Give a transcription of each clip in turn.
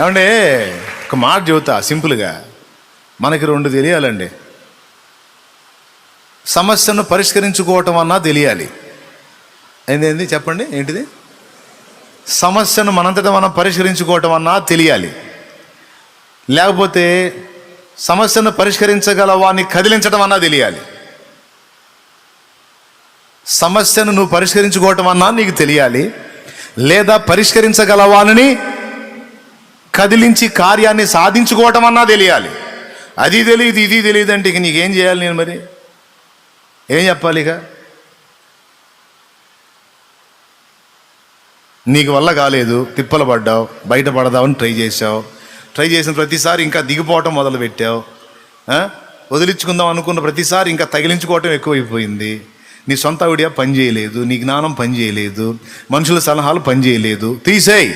ఏమంటే ఒక మాట చెబుతా సింపుల్గా. మనకి రెండు తెలియాలండి. సమస్యను పరిష్కరించుకోవటం అన్నా తెలియాలి. ఏంది చెప్పండి ఏంటిది? సమస్యను మనంతట మనం పరిష్కరించుకోవటం అన్నా తెలియాలి. లేకపోతే సమస్యను పరిష్కరించగల వాడిని కదిలించడం అన్నా తెలియాలి. సమస్యను నువ్వు పరిష్కరించుకోవటం అన్నా నీకు తెలియాలి. లేదా పరిష్కరించగల వాళ్ళని కదిలించి కార్యాన్ని సాధించుకోవటం అన్నా తెలియాలి. అది తెలియదు ఇది తెలియదు అంటే ఇక నీకేం చేయాలి నేను మరి? ఏం చెప్పాలి ఇక? నీకు వల్ల కాలేదు తిప్పలు పడ్డావు బయట పడదామని ట్రై చేసావు ట్రై చేసిన ప్రతిసారి ఇంకా దిగిపోవటం మొదలు పెట్టావు వదిలించుకుందాం అనుకున్న ప్రతిసారి ఇంకా తగిలించుకోవటం ఎక్కువైపోయింది. నీ సొంత ఐడియా పని చేయలేదు నీ జ్ఞానం పని చేయలేదు మనుషుల సలహాలు పని చేయలేదు తీసేయి!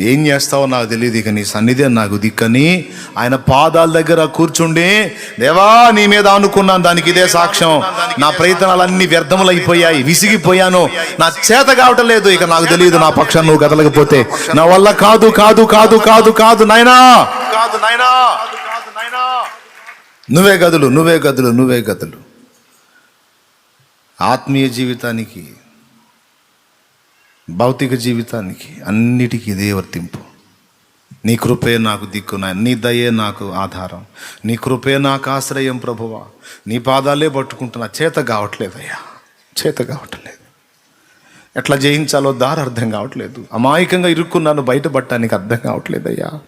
ఏం చేస్తావో నాకు తెలియదు ఇక నీ సన్నిధి నాకు దిక్కని. ఆయన పాదాల దగ్గర కూర్చుండి దేవా నీ మీద అనుకున్నాను దానికి ఇదే సాక్ష్యం. నా ప్రయత్నాలన్నీ వ్యర్థములైపోయాయి విసిగిపోయాను. నా చేత కావటం లేదు ఇక నాకు తెలియదు నా పక్షం నువ్వు కదలకపోతే. నా వల్ల కాదు కాదు కాదు కాదు కాదు నాయనా. కాదు నాయనా. నువ్వే గదులు నువ్వే గదులు నువ్వే గదులు. ఆత్మీయ జీవితానికి భౌతిక జీవితానికి అన్నిటికీ ఇదే వర్తింపు. నీ కృపే నాకు దిక్కున నీ దయే నాకు ఆధారం. నీ కృపే నాకు ఆశ్రయం ప్రభువా. నీ పాదాలే పట్టుకుంటున్నా. చేత కావట్లేదయ్యా. చేత కావట్లేదు. ఎట్లా జయించాలో దారి అర్థం కావట్లేదు. అమాయకంగా ఇరుక్కున్నాను బయటపడటానికి అర్థం కావట్లేదయ్యా.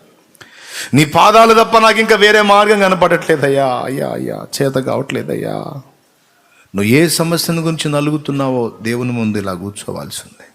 నీ పాదాలు తప్ప నాకు ఇంకా వేరే మార్గం కనపడట్లేదయ్యా. అయ్యా అయ్యా చేత కావట్లేదయ్యా. నువ్వు ఏ సమస్యను గురించి నలుగుతున్నావో దేవుని ముందు ఇలా కూర్చోవాల్సి ఉంది